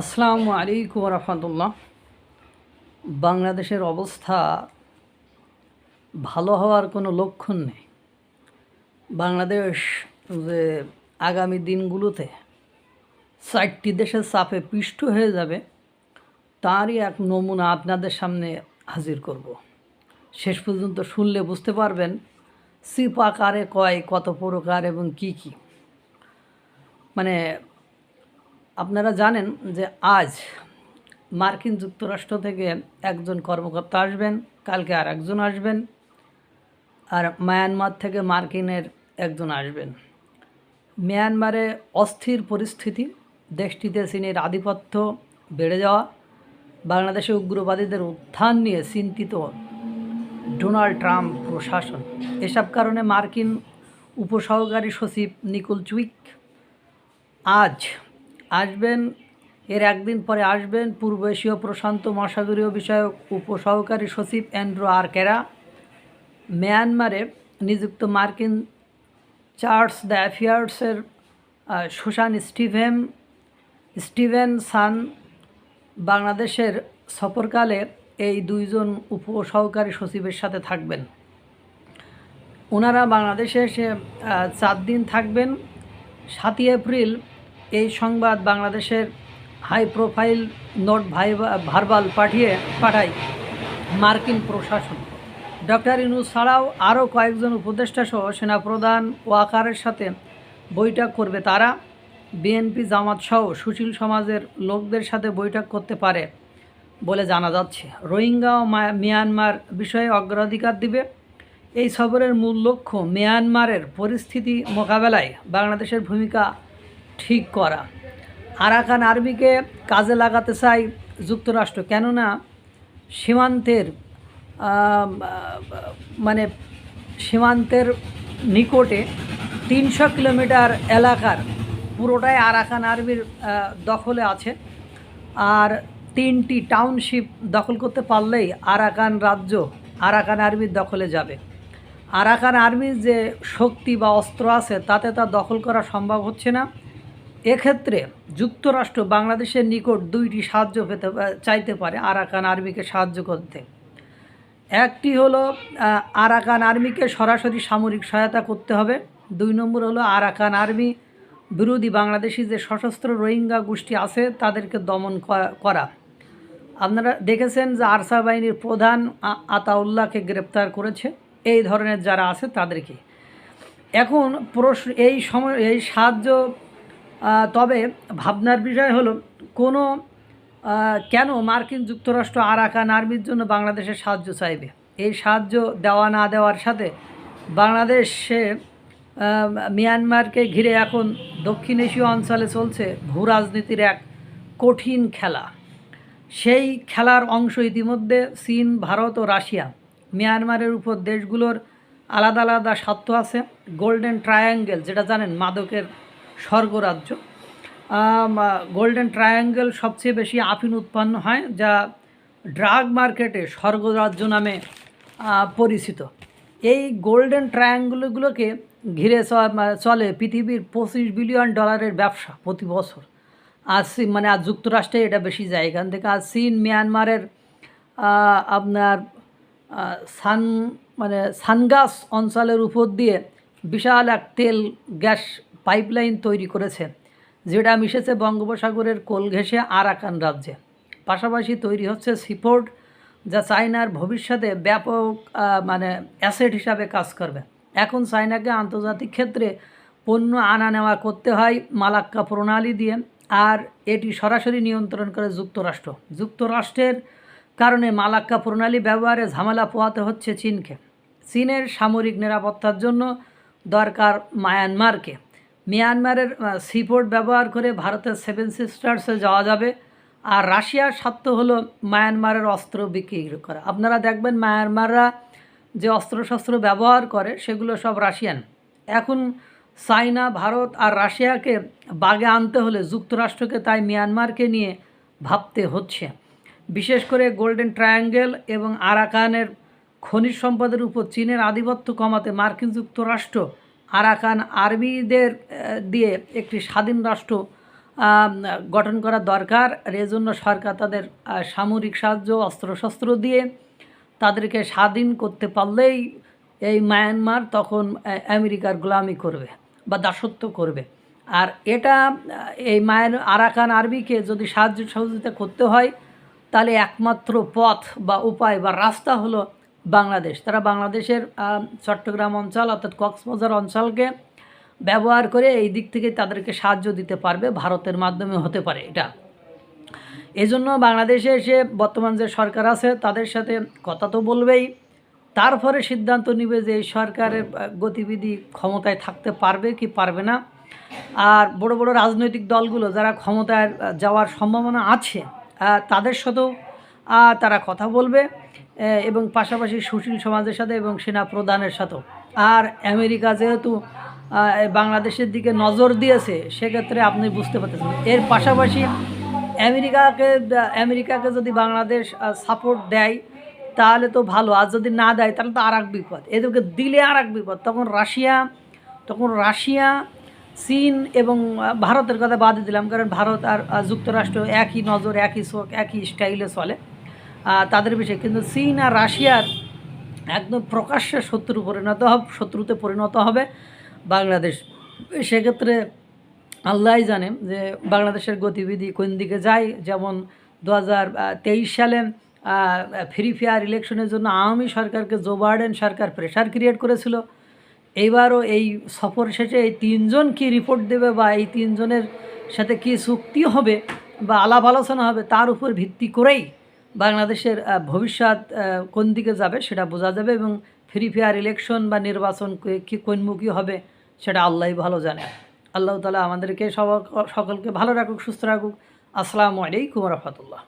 আসসালামু আলাইকুম রহমতুল্লাহ। বাংলাদেশের অবস্থা ভালো হওয়ার কোনো লক্ষণ নেই। বাংলাদেশ যে আগামী দিনগুলোতে চারটি দেশের চাপে পিষ্ট হয়ে যাবে, তারই এক নমুনা আপনাদের সামনে হাজির করব। শেষ পর্যন্ত শুনলে বুঝতে পারবেন সিপ আকারে কয়, কত প্রকার এবং কি কি। মানে আপনারা জানেন যে আজ মার্কিন যুক্তরাষ্ট্র থেকে একজন কর্মকর্তা আসবেন, কালকে আর একজন আসবেন, আর মায়ানমার থেকে মার্কিনের একজন আসবেন। মিয়ানমারে অস্থির পরিস্থিতি, দেশটিতে চীনের আধিপত্য বেড়ে যাওয়া, বাংলাদেশে উগ্রবাদীদের উত্থান নিয়ে চিন্তিত ডোনাল্ড ট্রাম্প প্রশাসন। এসব কারণে মার্কিন উপসহকারী সচিব নিকোল চুইক আজ আসবেন, এর একদিন পরে আসবেন পূর্ব এশীয় প্রশান্ত মহাসাগরীয় বিষয়ক উপসহকারী সচিব অ্যান্ড্রু আর কেরা। মিয়ানমারে নিযুক্ত মার্কিন চার্লস দ্য অ্যাফেয়ার্সের সুশান স্টিভেন স্টিভেন সান বাংলাদেশের সফরকালে এই দুইজন উপসহকারী সচিবের সাথে থাকবেন। ওনারা বাংলাদেশে এসে চার দিন থাকবেন। সাতই এপ্রিল এই সংবাদ বাংলাদেশের হাই প্রোফাইল নোট ভাই ভারবাল পাঠিয়ে পাঠায় মার্কিন প্রশাসন। ডক্টর ইনুস ছাড়াও আরও কয়েকজন উপদেষ্টা সহ সেনাপ্রধান ওয়াকারের সাথে বৈঠক করবে তারা। বিএনপি জামাত সহ সুশীল সমাজের লোকদের সাথে বৈঠক করতে পারে বলে জানা যাচ্ছে। রোহিঙ্গা ও মিয়ানমার বিষয়ে অগ্রাধিকার দিবে। এই সফরের মূল লক্ষ্য মিয়ানমারের পরিস্থিতি মোকাবেলায় বাংলাদেশের ভূমিকা ঠিক করা। আরাকান আর্মিকে কাজে লাগাতে চায় যুক্তরাষ্ট্র। কেননা সীমান্তের মানে সীমান্তের নিকটে তিনশো কিলোমিটার এলাকার পুরোটাই আরাকান আর্মির দখলে আছে। আর তিনটি টাউনশিপ দখল করতে পারলেই আরাকান রাজ্য আরাকান আর্মির দখলে যাবে। আরাকান আর্মির যে শক্তি বা অস্ত্র আছে, তাতে তা দখল করা সম্ভব হচ্ছে না। এক্ষেত্রে যুক্তরাষ্ট্র বাংলাদেশের নিকট দুইটি সাহায্য পেতে চাইতে পারে আরাকান আর্মিকে সাহায্য করতে। একটি হলো আরাকান আর্মিকে সরাসরি সামরিক সহায়তা করতে হবে। দুই নম্বর হলো, আরাকান আর্মি বিরোধী বাংলাদেশি যে সশস্ত্র রোহিঙ্গা গোষ্ঠী আছে, তাদেরকে দমন করা। আপনারা দেখেছেন যে আরসা বাহিনীর প্রধান আতাউল্লাহকে গ্রেপ্তার করেছে। এই ধরনের যারা আছে, তাদেরকে। এখন প্রশ্ন, এই সময়, এই সাহায্য তবে ভাবনার বিষয় হলো, কোনো কেন মার্কিন যুক্তরাষ্ট্র আরাকান আর্মির জন্য বাংলাদেশের সাহায্য চাইবে? এই সাহায্য দেওয়া না দেওয়ার সাথে বাংলাদেশে মিয়ানমারকে ঘিরে এখন দক্ষিণ এশীয় অঞ্চলে চলছে ভূ রাজনীতির এক কঠিন খেলা। সেই খেলার অংশ ইতিমধ্যে চীন, ভারত ও রাশিয়া, মিয়ানমারের উপর দেশগুলোর আলাদা আলাদা স্বার্থ আছে। গোল্ডেন ট্রায়াঙ্গেল, যেটা জানেন, মাদকের স্বর্গরাজ্য। গোল্ডেন ট্রায়াঙ্গেল সবচেয়ে বেশি আফিন উৎপন্ন হয়, যা ড্রাগ মার্কেটে স্বর্গরাজ্য নামে পরিচিত। এই গোল্ডেন ট্রায়াঙ্গলগুলোকে ঘিরে চলে পৃথিবীর পঁচিশ বিলিয়ন ডলারের ব্যবসা প্রতি বছর। আর মানে আর যুক্তরাষ্ট্রে এটা বেশি যায় এখান থেকে আর চীন, মিয়ানমারের আপনার সান মানে সানগাস অঞ্চলের উপর দিয়ে বিশাল এক তেল গ্যাস পাইপলাইন তৈরি করেছে, যেটা মিশেছে বঙ্গোপসাগরের কোল ঘেঁষে আরাকান রাজ্যে। পাশাপাশি তৈরি হচ্ছে সিপোর্ট, যা চায়নার ভবিষ্যতে ব্যাপক মানে অ্যাসেট হিসাবে কাজ করবে। এখন চায়নাকে আন্তর্জাতিক ক্ষেত্রে পণ্য আনা নেওয়া করতে হয় মালাক্কা প্রণালী দিয়ে, আর এটি সরাসরি নিয়ন্ত্রণ করে যুক্তরাষ্ট্র। যুক্তরাষ্ট্রের কারণে মালাক্কা প্রণালী ব্যবহারে ঝামেলা পোহাতে হচ্ছে চীনকে। চীনের সামরিক নিরাপত্তার জন্য দরকার মায়ানমারকে। মিয়ানমারের সিপোর্ট ব্যবহার করে ভারতের সেভেন সিস্টার্সে যাওয়া যাবে। আর রাশিয়ার স্বার্থ হলো মায়ানমারের অস্ত্র বিক্রি করা। আপনারা দেখবেন মায়ানমাররা যে অস্ত্রশস্ত্র ব্যবহার করে, সেগুলো সব রাশিয়ান। এখন চায়না ভারত আর রাশিয়াকে বাগে আনতে হলে যুক্তরাষ্ট্রকে তাই মিয়ানমারকে নিয়ে ভাবতে হচ্ছে। বিশেষ করে গোল্ডেন ট্রায়াঙ্গেল এবং আরাকানের খনিজ সম্পদের উপর চীনের আধিপত্য কমাতে মার্কিন যুক্তরাষ্ট্র আরাকান আর্মিদের দিয়ে একটি স্বাধীন রাষ্ট্র গঠন করা দরকার। আর এজন্য সরকার তাদের সামরিক সাহায্য, অস্ত্রশস্ত্র দিয়ে তাদেরকে স্বাধীন করতে পারলেই এই মায়ানমার তখন আমেরিকার গোলামি করবে বা দাসত্ব করবে। আর এটা এই মায়ান আরাকান আর্মিকে যদি সাহায্য সহযোগিতা করতে হয়, তাহলে একমাত্র পথ বা উপায় বা রাস্তা হলো বাংলাদেশ। তারা বাংলাদেশের চট্টগ্রাম অঞ্চল অর্থাৎ কক্সবাজার অঞ্চলকে ব্যবহার করে এই দিক থেকে তাদেরকে সাহায্য দিতে পারবে, ভারতের মাধ্যমে হতে পারে এটা। এজন্য বাংলাদেশে এসে বর্তমান যে সরকার আছে, তাদের সাথে কথা তো বলবেই। তারপরে সিদ্ধান্ত নিবে যে এই সরকারের গতিবিধি ক্ষমতায় থাকতে পারবে কি পারবে না। আর বড় বড় রাজনৈতিক দলগুলো যারা ক্ষমতায় যাওয়ার সম্ভাবনা আছে তাদের সাথেও তারা কথা বলবে। এবং পাশাপাশি সুশীল সমাজের সাথে এবং সেনা প্রধানের সাথেও। আর আমেরিকা যেহেতু বাংলাদেশের দিকে নজর দিয়েছে, সেক্ষেত্রে আপনি বুঝতে পারতেছেন। এর পাশাপাশি আমেরিকাকে আমেরিকাকে যদি বাংলাদেশ সাপোর্ট দেয়, তাহলে তো ভালো। আর যদি না দেয়, তাহলে তো আর এক বিপদ। এদেরকে দিলে আর এক বিপদ। তখন রাশিয়া তখন রাশিয়া, চীন এবং ভারতের কথা বাদে দিলাম, কারণ ভারত আর যুক্তরাষ্ট্র একই নজর, একই চোখ একই স্টাইলে চলে। তাদের বিষয়ে। কিন্তু চীন আর রাশিয়ার একদম প্রকাশ্যে শত্রু পরিণত হবে শত্রুতে পরিণত হবে বাংলাদেশ। সেক্ষেত্রে আল্লাহই জানে যে বাংলাদেশের গতিবিধি কোন দিকে যায়। যেমন দু হাজার তেইশ সালে ফ্রি ফেয়ার ইলেকশনের জন্য আওয়ামী সরকারকে জো বাইডেন সরকার প্রেশার ক্রিয়েট করেছিল। এইবারও এই সফর শেষে এই তিনজন কি রিপোর্ট দেবে বা এই তিনজনের সাথে কি চুক্তি হবে বা আলাপ আলোচনা হবে, তার উপর ভিত্তি করেই বাংলাদেশের ভবিষ্যৎ কোন দিকে যাবে সেটা বোঝা যাবে এবং ফ্রি ফেয়ার ইলেকশন বা নির্বাচন কী কোনমুখী হবে সেটা আল্লাহই ভালো জানে। আল্লাহ তালা আমাদেরকে সকলকে ভালো রাখুক, সুস্থ রাখুক। আসসালামু আলাইকুম রহমতুল্লাহ।